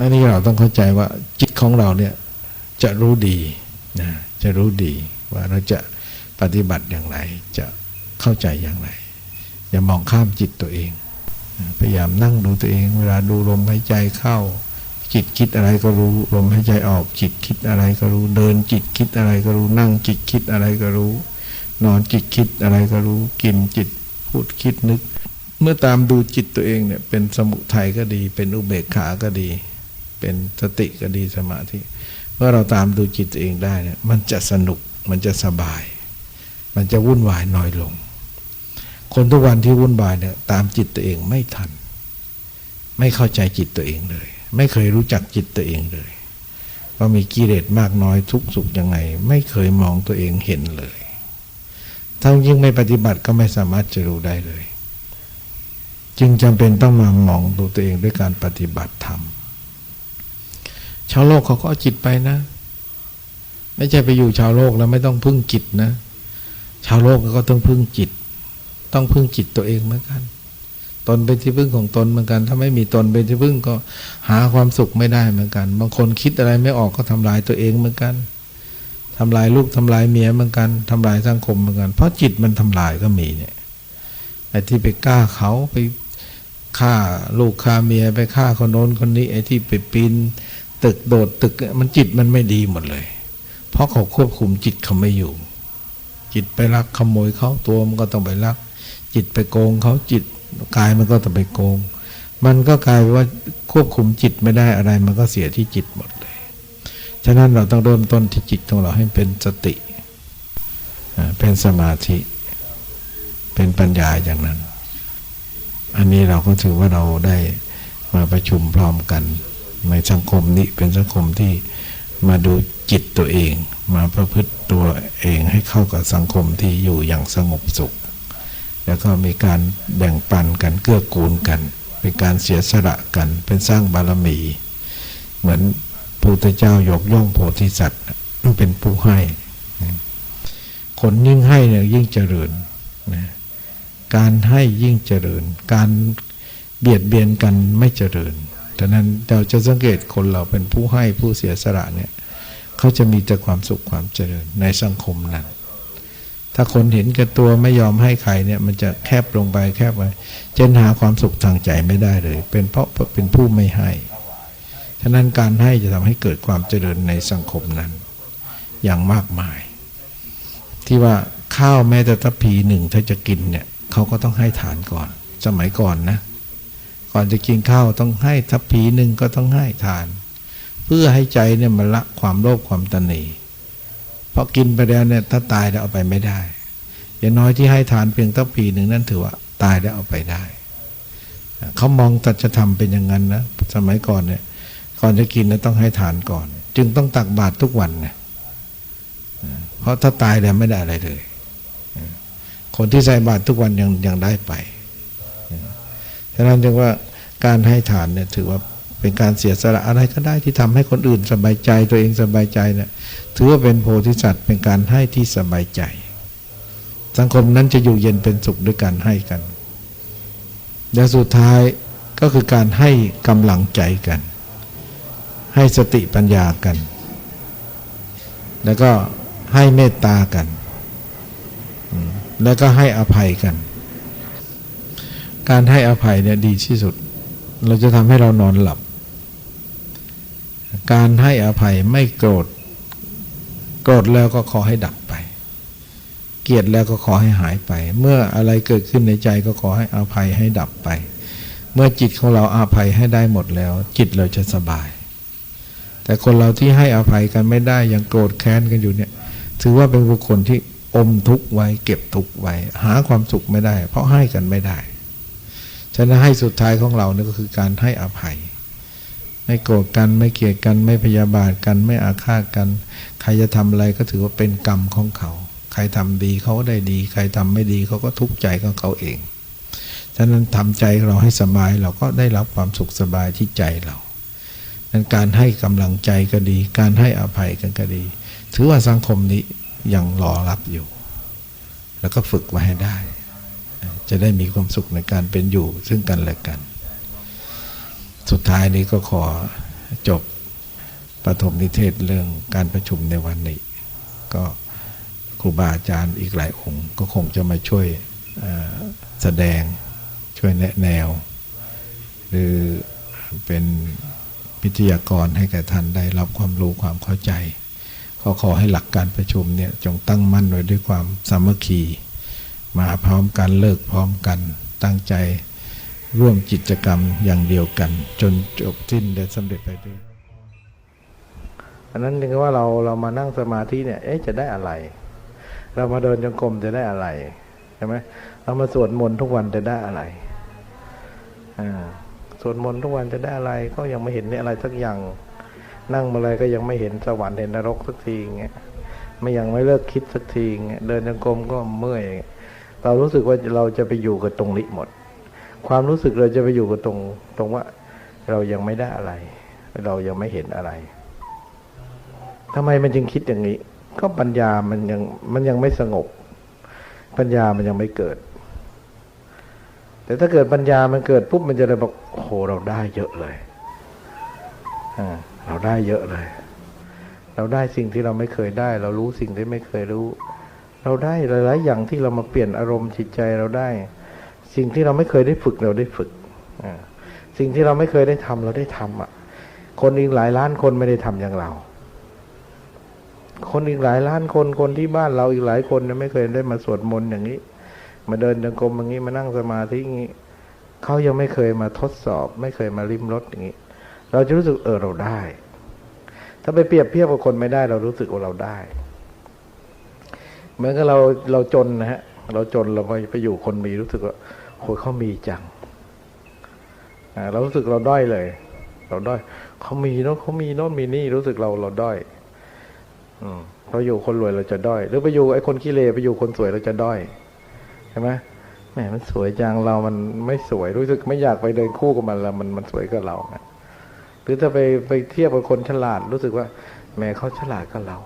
อันนี้เราต้องเข้าใจว่าจิตของเราเนี่ยจะรู้ดีนะจะรู้ดีว่าเราจะปฏิบัติอย่างไร จะเข้าใจอย่างไร อย่ามองข้ามจิตตัวเอง พยายามนั่งดูตัวเอง เวลาดูลมหายใจเข้า จิตคิดอะไรก็รู้ลมหายใจออก จิตคิดอะไรก็รู้ เดินจิตคิดอะไรก็รู้ นั่งจิตคิดอะไรก็รู้ นอนจิตคิดอะไรก็รู้ กินจิตพูดคิดนึก เมื่อตามดูจิตตัวเองเนี่ยเป็นสมุทัยก็ดี เป็นอุเบกขาก็ดี เป็นสติก็ดีสมาธิเมื่อเราตามดูจิตตัวเองได้เนี่ยมันจะสนุกมันจะสบาย มันจะวุ่นวายน้อยลง คนทุกวันที่วุ่นวายเนี่ยตามจิตตัวเองไม่ทัน ไม่เข้าใจจิตตัวเองเลย ไม่เคยรู้จักจิตตัวเองเลยว่ามีกิเลสมากน้อยทุกข์สุขยังไง ไม่เคยมองตัวเองเห็นเลยถ้ายิ่งไม่ปฏิบัติก็ไม่สามารถจะรู้ได้เลย จึงจำเป็นต้องมามองดูตัวเองด้วยการปฏิบัติธรรมาวโลกเขาก็เอาจิตไปนะ ไม่ใช่ไปอยู่ชาวโลกแล้วไม่ต้องพึ่งจิตนะ ชาวโลกก็ต้องพึ่งจิต ต้องพึ่งจิตตัวเองเหมือนกัน ตนเป็นที่พึ่งของตนเหมือนกัน ถ้าไม่มีตนเป็นที่พึ่งก็หาความสุขไม่ได้เหมือนกัน บางคนคิดอะไรไม่ออกก็ทำลายตัวเองเหมือนกันทำลายลูกทำลายเมียเหมือนกันทำลายสังคมเหมือนกัน เพราะจิตมันทำลายก็มีเนี่ยไอ้ที่ไปกล้าเขาไปฆ่าลูกฆ่าเมียไปฆ่าคนโน้นคนนี้ไอ้ที่ไปปีน ตึกโดดตึกมันจิตมันไม่ดีหมดเลย เพราะเขาควบคุมจิตเขาไม่อยู่ จิตไปลักขโมยเขาตัวมันก็ต้องไปลัก จิตไปโกงเขาจิตกายมันก็ต้องไปโกง มันก็กลายเป็นว่าควบคุมจิตไม่ได้อะไร มันก็เสียที่จิตหมดเลย ฉะนั้นเราต้องเริ่มต้นที่จิตของเราให้เป็นสติ เป็นสมาธิ เป็นปัญญาอย่างนั้น อันนี้เราก็ถือว่าเราได้มาประชุมพร้อมกัน ในสังคมนี้เป็นสังคมที่มาดูจิตตัวเอง มาประพฤติตัวเองให้เข้ากับสังคมที่อยู่อย่างสงบสุข แล้วก็มีการแบ่งปันกันเกื้อกูลกัน เป็นการเสียสละกันเป็นสร้างบารมี เหมือนพระพุทธเจ้ายกย่องโพธิสัตว์เป็นผู้ให้คนยิ่งให้เนี่ยยิ่งเจริญนะการให้ยิ่งเจริญ การเบียดเบียนกันไม่เจริญ ดังนั้นเราจะสังเกตคนเราเป็นผู้ให้ผู้เสียสละเนี่ยเขาจะมีแต่ความสุขความเจริญในสังคมนั้น ถ้าคนเห็นแก่ตัวไม่ยอมให้ใครเนี่ยมันจะแคบลงไปแคบไปจนหาความสุขทางใจไม่ได้เลย เป็นเพราะเป็นผู้ไม่ให้ฉะนั้นการให้จะทำให้เกิดความเจริญในสังคมนั้น อย่างมากมาย ที่ว่าข้าวแม้แต่ทัพพีหนึ่งถ้าจะกินเนี่ยเขาก็ต้องให้ทานก่อน สมัยก่อนนะ ก่อนจะกินข้าวต้องให้ทัพพีหนึ่งก็ต้องให้ทาน เพื่อให้ใจเนี่ยมันละความโลภความตนีเพราะกินไปแล้วเนี่ยถ้าตายแล้วเอาไปไม่ได้ อย่างน้อยที่ให้ทานเพียงทัพพีหนึ่งนั่นถือว่าตายแล้วเอาไปได้ เขามองตัจธรรมเป็นอย่างนั้นนะสมัยก่อนเนี่ยก่อนจะกินเนี่ยต้องให้ทานก่อน จึงต้องตักบาตรทุกวันเนี่ยเพราะถ้าตายแล้วไม่ได้อะไรเลย คนที่ใส่บาตรทุกวันยังยังได้ไปฉะนั้นจึงว่า การให้ทานเนี่ยถือว่าเป็นการเสียสละอะไรก็ได้ที่ทำให้คนอื่นสบายใจตัวเองสบายใจเนี่ยถือว่าเป็นโพธิสัตว์เป็นการให้ที่สบายใจ สังคมนั้นจะอยู่เย็นเป็นสุขด้วยการให้กันและสุดท้ายก็คือการให้กำลังใจกัน ให้สติปัญญากัน แล้วก็ให้เมตตากัน แล้วก็ให้อภัยกัน การให้อภัยเนี่ยดีที่สุด เราจะทำให้เรานอนหลับ การให้อภัยไม่โกรธ โกรธแล้วก็ขอให้ดับไป เกลียดแล้วก็ขอให้หายไป เมื่ออะไรเกิดขึ้นในใจก็ขอให้อภัยให้ดับไป เมื่อจิตของเราอาภัยให้ได้หมดแล้ว จิตเราจะสบาย แต่คนเราที่ให้อภัยกันไม่ได้ยังโกรธแค้นกันอยู่เนี่ย ถือว่าเป็นบุคคลที่อมทุกข์ไว้เก็บทุกข์ไว้ หาความสุขไม่ได้ เพราะให้กันไม่ได้ ฉะนั้นให้สุดท้ายของเราเนี่ยก็คือการให้อภัย ไม่โกรธกันไม่เกลียดกันไม่พยาบาทกันไม่อาฆาตกัน ใครจะทำอะไรก็ถือว่าเป็นกรรมของเขา ใครทำดีเขาก็ได้ดี ใครทำไม่ดีเขาก็ทุกข์ใจของเขาเองฉะนั้นทำใจเราให้สบายเราก็ได้รับความสุขสบายที่ใจเรานั้นการให้กำลังใจก็ดี การให้อภัยกันก็ดี ถือว่าสังคมนี้ยังรอรับอยู่ แล้วก็ฝึกไว้ให้ได้ จะได้มีความสุขในการเป็นอยู่ซึ่งกันและกัน สุดท้ายนี้ก็ขอจบปฐมนิเทศเรื่องการประชุมในวันนี้ ก็ครูบาอาจารย์อีกหลายองค์ ก็คงจะมาช่วยแสดงช่วยแนะแนว หรือเป็นวิทยากรให้แก่ท่านได้รับความรู้ความเข้าใจก็ขอให้หลักการประชุมเนี่ยจงตั้งมั่นไว้ด้วยความสามัคคี มาพร้อมกันเลิกพร้อมกันตั้งใจร่วมกิจกรรมอย่างเดียวกัน จนจบสิ้นได้สำเร็จไปด้วยอันนั้นนึกว่าเราเรามานั่งสมาธิเนี่ยเอ๊ะจะได้อะไร เรามาเดินจงกรมจะได้อะไรใช่ไหมเรามาสวดมนต์ทุกวันจะได้อะไรอ่าสวดมนต์ทุกวันจะได้อะไร ก็ยังไม่เห็นนี่อะไรสักอย่าง นั่งมาเลยก็ยังไม่เห็นสวรรค์เห็นนรกสักทีอย่างเงี้ยไม่ยังไม่เลิกคิดสักทีอย่างเงี้ยเดินจงกรมก็เมื่อย เรารู้สึกว่าเราจะไปอยู่กับตรงนี้หมด ความรู้สึกเราจะไปอยู่กับตรงตรงว่า เรายังไม่ได้อะไร เรายังไม่เห็นอะไรทำไมมันจึงคิดอย่างนี้ ก็ปัญญามันยังมันยังไม่สงบ ปัญญามันยังไม่เกิด แต่ถ้าเกิดปัญญามันเกิดปุ๊บมันจะเลยบอกโอ้โหเราได้เยอะเลยอ่าเราได้เยอะเลย เราได้สิ่งที่เราไม่เคยได้ เรารู้สิ่งที่ไม่เคยรู้ เราได้หลาย ๆ อย่างที่เรามาเปลี่ยนอารมณ์จิตใจเราได้ สิ่งที่เราไม่เคยได้ฝึกเราได้ฝึกสิ่งที่เราไม่เคยได้ทำเราได้ทำอะ คนอีกหลายล้านคนไม่ได้ทำอย่างเรา คนอีกหลายล้านคนคนที่บ้านเราอีกหลายคนเนี่ยไม่เคยได้มาสวดมนต์อย่างนี้ มาเดินจงกรมอย่างนี้มานั่งสมาธิอย่างนี้เขายังไม่เคยมาทดสอบ ไม่เคยมาริมรถอย่างนี้ เราจะรู้สึกเออเราได้ ถ้าไปเปรียบเทียบกับคนไม่ได้ เรารู้สึกว่าเราได้ เหมือนกับเราเราจนนะฮะ เราจนเราไปไปอยู่คนมีรู้สึกว่าโอ้ยเขามีจังอ่าเรารู้สึกเราด้อยเลย เราด้อยเขามีโน้นเขามีโน้นมีนี่รู้สึกเราเราด้อยอืมเราอยู่คนรวยเราจะด้อย หรือไปอยู่ไอ้คนขี้เลไปอยู่คนสวยเราจะด้อยใช่ไหมแหมมันสวยจังเรามันไม่สวยรู้สึกไม่อยากไปเดินคู่กับมันแล้วมันมันสวยกับเราไงหรือถ้าไปไปเทียบกับคนฉลาดรู้สึกว่าแหมเขาฉลาดกับเรา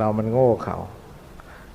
เรามันโง่เขา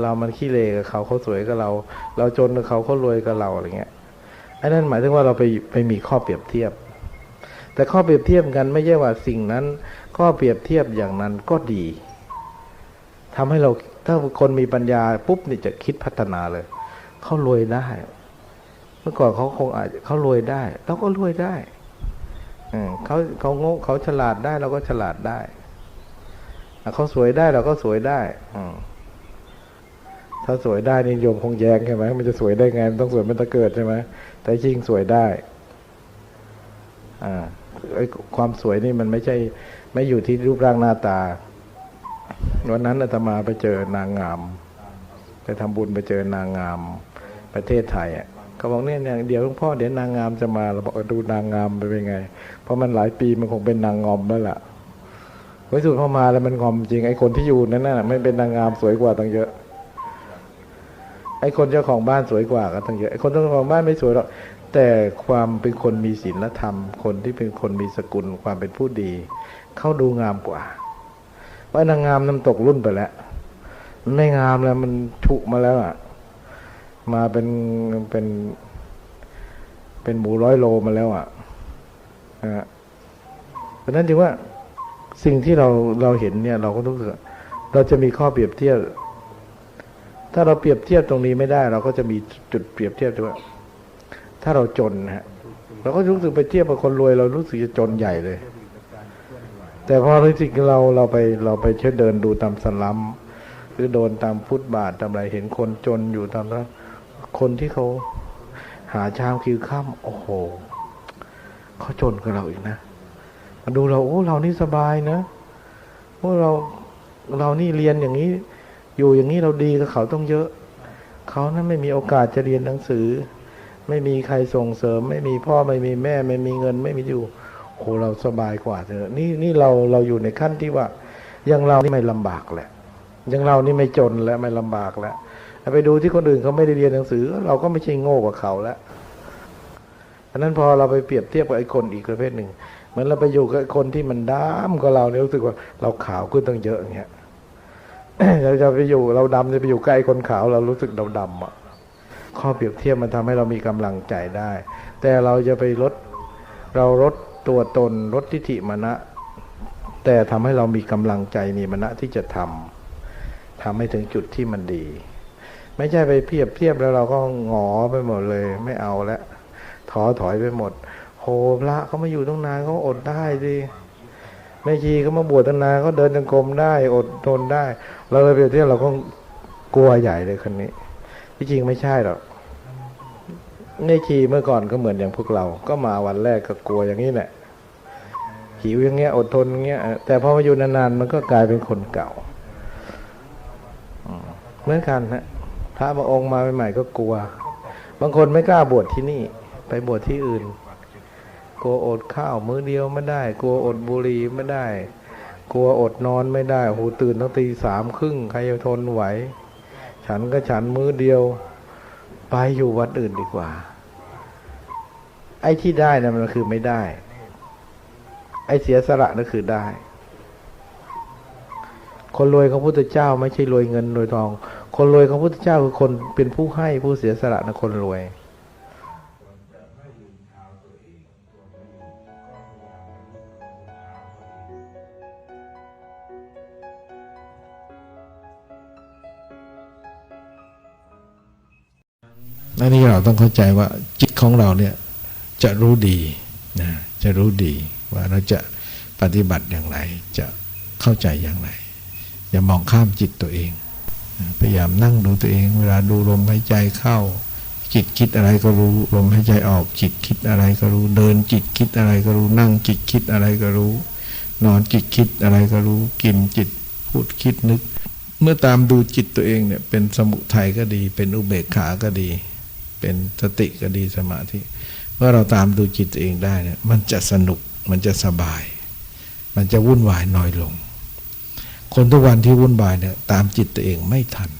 เรามันขี้เลกับเขาเขาสวยกับเรา เราจนกับเขาเขารวยกับเราอะไรเงี้ยอันนั้นหมายถึงว่าเราไปไปมีข้อเปรียบเทียบ แต่ข้อเปรียบเทียบกันไม่ใช่ว่าสิ่งนั้น ข้อเปรียบเทียบอย่างนั้นก็ดีทำให้เราถ้าคนมีปัญญาปุ๊บนี่จะคิดพัฒนาเลยเขารวยได้ เมื่อก่อนเขาคงอาจเขารวยได้เราก็รวยได้เขาเขาโง่เขาฉลาดได้เราก็ฉลาดได้ เขาสวยได้เราก็สวยได้ถ้าสวยได้นี่โยมคงแย้งใช่ไหมมันจะสวยได้ไงมันต้องสวยมันตะเกิดใช่ไหมแต่จริงสวยได้ อ่าความสวยนี่มันไม่ใช่ ไม่อยู่ที่รูปร่างหน้าตาวันนั้นอาตมาไปเจอนางงาม ไปทำบุญไปเจอนางงาม ประเทศไทยอะเขาบอกเนี่ยเดี๋ยวหลวงพ่อเดี๋ยวนางงามจะมาเราบอกดูนางงามไปเป็นไง เพราะมันหลายปีมันคงเป็นนางงอมแล้วล่ะ วิสุทธ์พอมาแล้วมันงอมจริงไอ้คนที่อยู่นั่นน่ะไม่เป็นนางงามสวยกว่าตั้งเยอะ ไอ้คนเจ้าของบ้านสวยกว่าก็ตั้งเยอะไอ้คนเจ้าของบ้านไม่สวยหรอกแต่ความเป็นคนมีศีลธรรม คนที่เป็นคนมีสกุล ความเป็นผู้ดี เขาดูงามกว่าเพรานางงามน้ำตกรุ่นไปแล้วมันไม่งามแล้วมันฉุมาแล้วอะ มาเป็นเป็น เป็นหมูร้อยโลมาแล้วอะนะฮะเพราะนั้นจึงว่า สิ่งที่เราเราเห็นเนี่ยเราก็รู้สึกเราจะมีข้อเปรียบเทียบ ถ้าเราเปรียบเทียบตรงนี้ไม่ได้ เราก็จะมีจุดเปรียบเทียบด้วยถ้าเราจนนะฮะเราก็รู้สึกไปเทียบกับคนรวย เรารู้สึกจะจนใหญ่เลย แต่พอในสิ่งเราเราไปเราไปเชื่อเดินดูตามสลัมหรือโดนตามฟุตบาทตามอะไรเห็นคนจนอยู่ตามนั้นคนที่เขาหาชามคิวข้ามโอ้โหเขาจนกับเราอีกนะ มาดูเราโอ้เรานี่สบายนะโอ้เราเรานี่เรียนอย่างนี้ อยู่อย่างนี้เราดีกับเขาต้องเยอะ เขานั้นไม่มีโอกาสจะเรียนหนังสือ ไม่มีใครส่งเสริม ไม่มีพ่อไม่มีแม่ ไม่มีเงิน ไม่มีอยู่โอ้เราสบายกว่าเถอะนี่นี่เราเราอยู่ในขั้นที่ว่ายังเรานี่ไม่ลำบากแหละยังเรานี่ไม่จนและไม่ลำบากแล้วไปดูที่คนอื่นเขาไม่ได้เรียนหนังสือ เราก็ไม่ใช่โง่กว่าเขาแล้วอันนั้นพอเราไปเปรียบเทียบกับไอ้คนอีกประเภทหนึ่ง เหมือนเราไปอยู่กับคนที่มันดำกว่าเราเนี่ยรู้สึกว่าเราขาวขึ้นตั้งเยอะอย่างเงี้ยเราจะไปอยู่เราดำจะไปอยู่ใกล้คนขาวเรารู้สึกเราดำอะข้อเปรียบเทียบมันทำให้เรามีกำลังใจได้ แต่เราจะไปลดเราลดตัวตนลดทิฏฐิมณะแต่ทำให้เรามีกำลังใจมีมณะที่จะทำทำให้ถึงจุดที่มันดี ไม่ใช่ไปเพียบเทียบแล้วเราก็หงอไปหมดเลย ไม่เอาแล้วท้อถอยไปหมด โหพระเขามาอยู่ตั้งนานเขาอดได้ดิแม่ชีเขามาบวชตั้งนานเขาเดินจงกรมได้ อดทนได้ เราเลยเปรียบเทียบเราก็กลัวใหญ่เลยคนนี้ ที่จริงไม่ใช่หรอกแม่ชีเมื่อก่อนก็เหมือนอย่างพวกเรา ก็มาวันแรกก็กลัวอย่างนี้แหละหิวอย่างเงี้ยอดทนอย่างเงี้ย แต่พอมาอยู่นานๆมันก็กลายเป็นคนเก่าเหมือนกันฮะพระบางองค์มาใหม่ๆก็กลัว บางคนไม่กล้าบวชที่นี่ ไปบวชที่อื่น กลัวอดข้าวมื้อเดียวไม่ได้ กลัวอดบุหรี่ไม่ได้ กลัวอดนอนไม่ได้หูตื่นตั้งตีสามครึ่งใครจะทนไหว ฉันก็ฉันมื้อเดียว ไปอยู่วัดอื่นดีกว่า ไอ้ที่ได้นะมันคือไม่ได้ ไอ้เสียสละนั่นคือได้ คนรวยของพุทธเจ้าไม่ใช่รวยเงินรวยทอง คนรวยของพุทธเจ้าคือคนเป็นผู้ให้ผู้เสียสละนะคนรวย เราต้องเข้าใจว่าจิตของเราเนี่ยจะรู้ดีนะจะรู้ดีว่าเราจะปฏิบัติอย่างไร จะเข้าใจอย่างไร อย่ามองข้ามจิตตัวเอง พยายามนั่งดูตัวเอง เวลาดูลมหายใจเข้า จิตคิดอะไรก็รู้ลมหายใจออก จิตคิดอะไรก็รู้ เดินจิตคิดอะไรก็รู้ นั่งจิตคิดอะไรก็รู้ นอนจิตคิดอะไรก็รู้กินจิตพูดคิดนึก เมื่อตามดูจิตตัวเองเนี่ยเป็นสมุทัยก็ดี เป็นอุเบกขาก็ดี เป็นสติก็ดีสมาธิเมื่อเราตามดูจิตตัวเองได้เนี่ยมันจะสนุกมันจะสบาย มันจะวุ่นวายน้อยลง คนทุกวันที่วุ่นวายเนี่ยตามจิตตัวเองไม่ทัน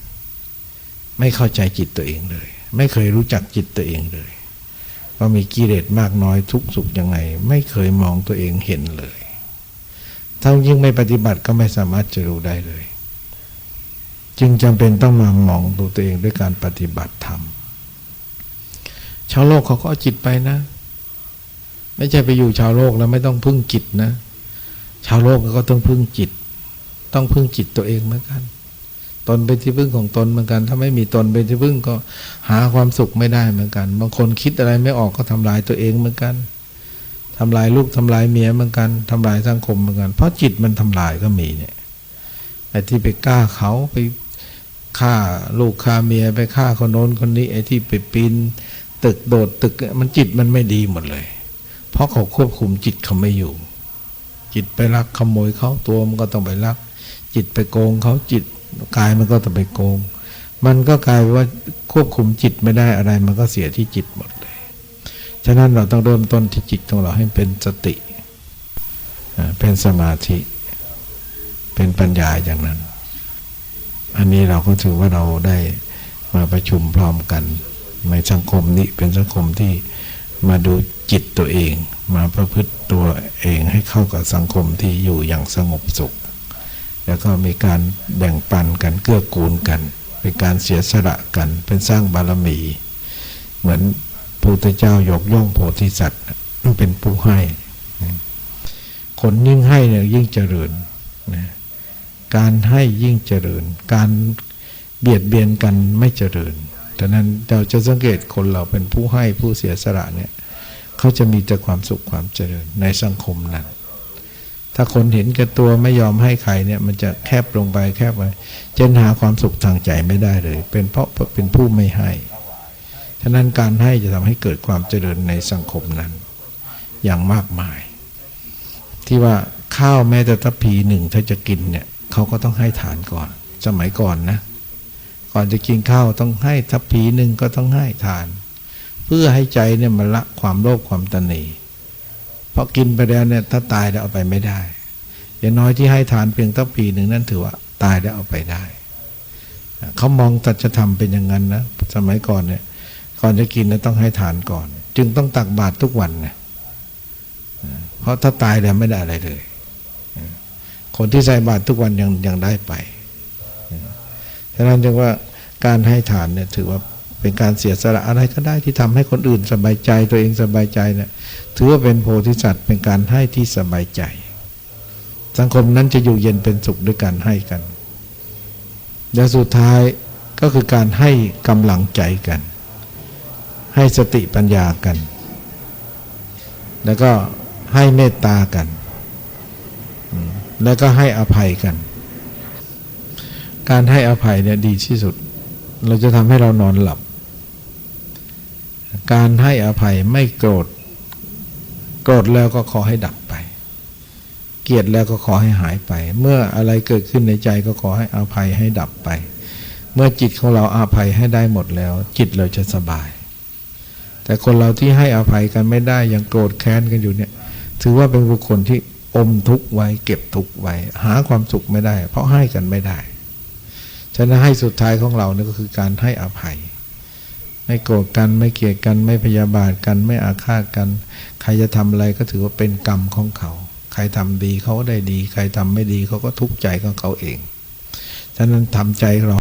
ไม่เข้าใจจิตตัวเองเลย ไม่เคยรู้จักจิตตัวเองเลยว่ามีกิเลสมากน้อยทุกข์สุขยังไง ไม่เคยมองตัวเองเห็นเลยถ้ายิ่งไม่ปฏิบัติก็ไม่สามารถจะรู้ได้เลย จึงจำเป็นต้องมามองดูตัวเองด้วยการปฏิบัติธรรม ชาวโลกเขาก็เอาจิตไปนะ ไม่ใช่ไปอยู่ชาวโลกแล้วไม่ต้องพึ่งจิตนะ ชาวโลกก็ต้องพึ่งจิต ต้องพึ่งจิตตัวเองเหมือนกัน ตนเป็นที่พึ่งของตนเหมือนกัน ถ้าไม่มีตนเป็นที่พึ่งก็หาความสุขไม่ได้เหมือนกัน บางคนคิดอะไรไม่ออกก็ทำลายตัวเองเหมือนกันทำลายลูกทำลายเมียเหมือนกันทำลายสังคมเหมือนกัน เพราะจิตมันทำลายก็มีเนี่ยไอ้ที่ไปกล้าเขาไปฆ่าลูกฆ่าเมียไปฆ่าคนโน้นคนนี้ไอ้ที่ไปปีน ตึกโดดตึกมันจิตมันไม่ดีหมดเลย เพราะเขาควบคุมจิตเขาไม่อยู่ จิตไปลักขโมยเขาตัวมันก็ต้องไปลัก จิตไปโกงเขาจิตกายมันก็ต้องไปโกง มันก็กลายเป็นว่าควบคุมจิตไม่ได้อะไร มันก็เสียที่จิตหมดเลย ฉะนั้นเราต้องเริ่มต้นที่จิตของเราให้เป็นสติเป็นสมาธิ เป็นปัญญาอย่างนั้น อันนี้เราก็ถือว่าเราได้มาประชุมพร้อมกัน ในสังคมนี้เป็นสังคมที่มาดูจิตตัวเอง มาประพฤติตัวเองให้เข้ากับสังคมที่อยู่อย่างสงบสุข แล้วก็มีการแบ่งปันกันเกื้อกูลกัน เป็นการเสียสละกันเป็นสร้างบารมี เหมือนพระพุทธเจ้ายกย่องโพธิสัตว์เป็นผู้ให้คนยิ่งให้เนี่ยยิ่งเจริญนะการให้ยิ่งเจริญ การเบียดเบียนกันไม่เจริญ ดังนั้นเราจะสังเกตคนเราเป็นผู้ให้ผู้เสียสละเนี่ยเขาจะมีแต่ความสุขความเจริญในสังคมนั้น ถ้าคนเห็นแก่ตัวไม่ยอมให้ใครเนี่ยมันจะแคบลงไปแคบไปจนหาความสุขทางใจไม่ได้เลย เป็นเพราะเป็นผู้ไม่ให้ฉะนั้นการให้จะทำให้เกิดความเจริญในสังคมนั้น อย่างมากมาย ที่ว่าข้าวแม้แต่ทัพีหนึ่งถ้าจะกินเนี่ยเขาก็ต้องให้ทานก่อน สมัยก่อนนะ ก่อนจะกินข้าวต้องให้ทัพพีหนึ่งก็ต้องให้ทาน เพื่อให้ใจเนี่ยมันละความโลภความตนีเพราะกินไปแล้วเนี่ยถ้าตายแล้วเอาไปไม่ได้ อย่างน้อยที่ให้ทานเพียงทัพพีหนึ่งนั่นถือว่าตายแล้วเอาไปได้เขามองตัจธรรมเป็นอย่างนั้นนะสมัยก่อนเนี่ยก่อนจะกินเนี่ยต้องให้ทานก่อน จึงต้องตักบาตรทุกวันเนี่ยเพราะถ้าตายแล้วไม่ได้อะไรเลย คนที่ใส่บาตรทุกวันยังยังได้ไป ฉะนั้นจึงว่าการให้ทานเนี่ยถือว่าเป็นการเสียสละอะไรก็ได้ที่ทำให้คนอื่นสบายใจตัวเองสบายใจเนี่ยถือว่าเป็นโพธิสัตว์เป็นการให้ที่สบายใจ สังคมนั้นจะอยู่เย็นเป็นสุขด้วยการให้กันและสุดท้ายก็คือการให้กำลังใจกัน ให้สติปัญญากัน แล้วก็ให้เมตตากัน แล้วก็ให้อภัยกัน การให้อภัยเนี่ยดีที่สุด เราจะทำให้เรานอนหลับ การให้อภัยไม่โกรธ โกรธแล้วก็ขอให้ดับไป เกลียดแล้วก็ขอให้หายไป เมื่ออะไรเกิดขึ้นในใจก็ขอให้อภัยให้ดับไป เมื่อจิตของเราอาภัยให้ได้หมดแล้ว จิตเราจะสบาย แต่คนเราที่ให้อภัยกันไม่ได้ยังโกรธแค้นกันอยู่เนี่ยถือว่าเป็นบุคคลที่อมทุกข์ไว้เก็บทุกข์ไว้ หาความสุขไม่ได้ เพราะให้กันไม่ได้ ฉะนั้นให้สุดท้ายของเราเนี่ยก็คือการให้อภัย ไม่โกรธกันไม่เกลียดกันไม่พยาบาทกันไม่อาฆาตกัน ใครจะทำอะไรก็ถือว่าเป็นกรรมของเขา ใครทำดีเขาก็ได้ดี ใครทำไม่ดีเขาก็ทุกข์ใจของเขาเอง ฉะนั้นทำใจเรา